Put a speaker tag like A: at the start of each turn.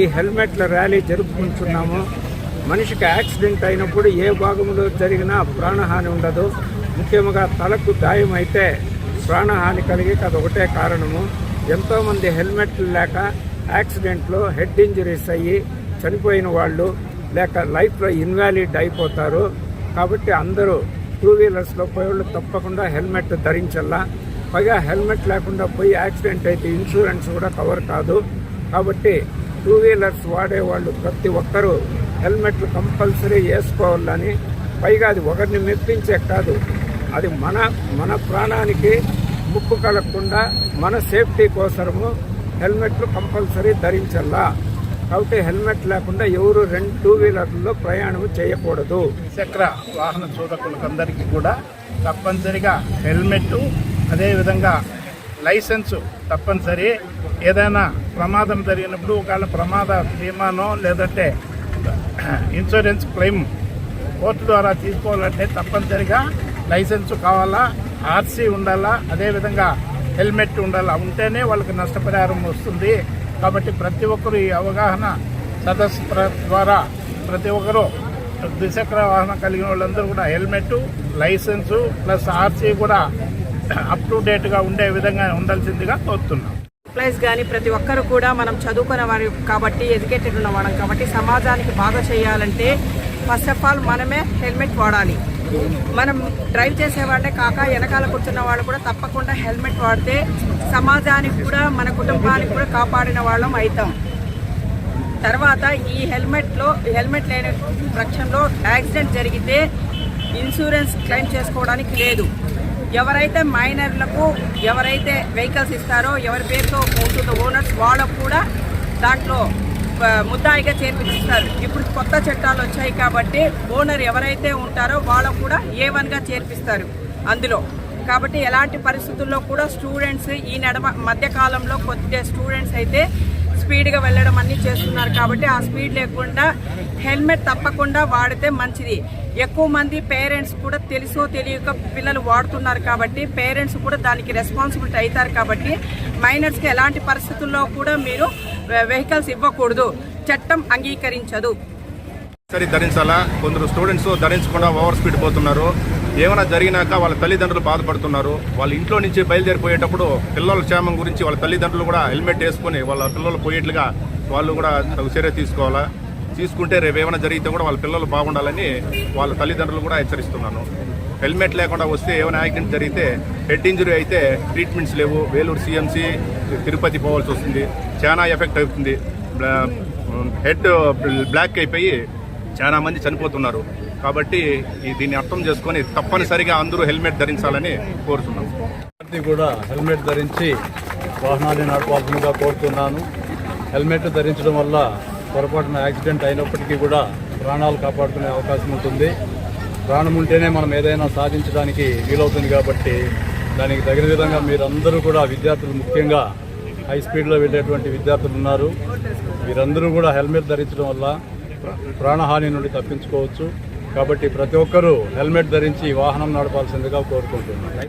A: ఈ హెల్మెట్ల ర్యాలీ జరుపుకుంటున్నాము. మనిషికి యాక్సిడెంట్ అయినప్పుడు ఏ భాగంలో జరిగినా ప్రాణహాని ఉండదు. ముఖ్యంగా తలకు గాయం అయితే ప్రాణహాని కలిగి అదొకటే కారణము. ఎంతోమంది హెల్మెట్లు లేక యాక్సిడెంట్లో హెడ్ ఇంజరీస్ అయ్యి చనిపోయిన వాళ్ళు లేక లైఫ్లో ఇన్వాలిడ్ అయిపోతారు. కాబట్టి అందరూ టూ వీలర్స్లో పోయేవాళ్ళు తప్పకుండా హెల్మెట్ ధరించల్లా. పైగా హెల్మెట్ లేకుండా పోయి యాక్సిడెంట్ అయితే ఇన్సూరెన్స్ కూడా కవర్ కాదు. కాబట్టి టూ వీలర్స్ వాడేవాళ్ళు ప్రతి ఒక్కరూ హెల్మెట్లు కంపల్సరీ వేసుకోవాలని పైగా అది ఒకరిని మెప్పించే కాదు అది మన మన ప్రాణానికి ముప్పు కలగకుండా మన సేఫ్టీ కోసము హెల్మెట్లు కంపల్సరీ ధరించాలా కాబట్టి హెల్మెట్ లేకుండా ఎవరు రెండు టూ వీలర్లలో ప్రయాణం చేయకూడదు.
B: చక్ర వాహన చోదకులకు అందరికీ కూడా తప్పనిసరిగా హెల్మెట్ అదేవిధంగా లైసెన్సు తప్పనిసరి. ఏదైనా ప్రమాదం జరిగినప్పుడు ఒకవేళ ప్రమాద బీమానో లేదంటే ఇన్సూరెన్స్ క్లెయిమ్ కోర్టు ద్వారా తీసుకోవాలంటే తప్పనిసరిగా లైసెన్సు కావాలా ఆర్సీ ఉండాలా అదేవిధంగా హెల్మెట్ ఉండాలా ఉంటేనే వాళ్ళకి నష్టపరిహారం వస్తుంది. కాబట్టి ప్రతి ఒక్కరు ఈ అవగాహన సదస్సు ద్వారా ప్రతి ఒక్కరూ ద్విచక్ర వాహనం కలిగిన వాళ్ళందరూ కూడా హెల్మెట్ లైసెన్సు ప్లస్ ఆర్సీ కూడా అప్ టు డేట్గా ఉండే విధంగా ఉండాల్సిందిగా కోరుతున్నాం.
C: ఎంప్లాయీస్ కానీ ప్రతి ఒక్కరు కూడా మనం చదువుకున్న వారు కాబట్టి ఎడ్యుకేటెడ్ ఉన్నవాళ్ళం కాబట్టి సమాజానికి బాగా చేయాలంటే ఫస్ట్ ఆఫ్ ఆల్ మనమే హెల్మెట్ వాడాలి. మనం డ్రైవ్ చేసేవాళ్ళే కాక వెనకాల కూర్చున్న వాళ్ళు కూడా తప్పకుండా హెల్మెట్ వాడితే సమాజానికి కూడా మన కుటుంబానికి కూడా కాపాడిన వాళ్ళం అవుతాం తర్వాత ఈ హెల్మెట్లో హెల్మెట్ లేని పక్షంలో యాక్సిడెంట్ జరిగితే ఇన్సూరెన్స్ క్లెయిమ్ చేసుకోవడానికి లేదు. ఎవరైతే మైనర్లకు ఎవరైతే వెహికల్స్ ఇస్తారో ఎవరి పేరుతో ఉంటుందో ఓనర్స్ వాళ్ళకు కూడా దాంట్లో ముద్దాయిగా చేర్పిస్తారు ఇప్పుడు కొత్త చట్టాలు వచ్చాయి కాబట్టి ఓనర్ ఎవరైతే ఉంటారో వాళ్ళకు కూడా ఏ వన్గా చేర్పిస్తారు అందులో. కాబట్టి ఎలాంటి పరిస్థితుల్లో కూడా స్టూడెంట్స్ ఈ నడమ మధ్యకాలంలో కొద్దిగా స్టూడెంట్స్ అయితే స్పీడ్గా వెళ్ళడం అన్నీ చేస్తున్నారు కాబట్టి ఆ స్పీడ్ లేకుండా హెల్మెట్ తప్పకుండా వాడితే మంచిది. ఎక్కువ మంది పేరెంట్స్ కూడా తెలుసో తెలియక పిల్లలు వాడుతున్నారు కాబట్టి పేరెంట్స్ కూడా దానికి రెస్పాన్సిబిలిటీ అవుతారు కాబట్టి మైనర్స్కి ఎలాంటి పరిస్థితుల్లో కూడా మీరు వెహికల్స్ ఇవ్వకూడదు. చట్టం అంగీకరించదు.
D: సరి ధరించాలా? కొందరు స్టూడెంట్స్ ధరించకుండా ఓవర్ స్పీడ్ పోతున్నారు. ఏమైనా జరిగినాక వాళ్ళ తల్లిదండ్రులు బాధపడుతున్నారు. వాళ్ళ ఇంట్లో నుంచి బయలుదేరిపోయేటప్పుడు పిల్లల క్షేమం గురించి వాళ్ళ తల్లిదండ్రులు కూడా హెల్మెట్ వేసుకొని వాళ్ళ పిల్లలు పోయేట్లుగా వాళ్ళు కూడా చర్య తీసుకోవాలా? తీసుకుంటే రేపు ఏమైనా జరిగితే కూడా వాళ్ళ పిల్లలు బాగుండాలని వాళ్ళ తల్లిదండ్రులు కూడా హెచ్చరిస్తున్నాను. హెల్మెట్ లేకుండా వస్తే ఏమైనా యాక్సిడెంట్ జరిగితే హెడ్ ఇంజరీ అయితే ట్రీట్మెంట్స్ లేవు. వేలూరు సీఎంసీ తిరుపతి పోవాల్సి వస్తుంది. చాలా ఎఫెక్ట్ అవుతుంది. హెడ్ బ్లాక్ అయిపోయి చాలా మంది చనిపోతున్నారు. కాబట్టి దీన్ని అర్థం చేసుకొని తప్పనిసరిగా అందరూ హెల్మెట్ ధరించాలని కోరుతున్నాం.
E: కూడా హెల్మెట్ ధరించి వాహనాన్ని నడపాల్సిందిగా కోరుతున్నాను. హెల్మెట్ ధరించడం వల్ల పొరపాటున యాక్సిడెంట్ అయినప్పటికీ కూడా ప్రాణాలు కాపాడుకునే అవకాశం ఉంటుంది. ప్రాణం ఉంటేనే మనం ఏదైనా సాధించడానికి వీలవుతుంది కాబట్టి దానికి తగిన విధంగా మీరందరూ కూడా విద్యార్థులు ముఖ్యంగా హై స్పీడ్లో వెళ్ళేటువంటి విద్యార్థులు ఉన్నారు. వీరందరూ కూడా హెల్మెట్ ధరించడం వల్ల ప్రాణహాని నుండి తప్పించుకోవచ్చు. కాబట్టి ప్రతి ఒక్కరూ హెల్మెట్ ధరించి వాహనం నడపాల్సిందిగా కోరుకుంటున్నాను.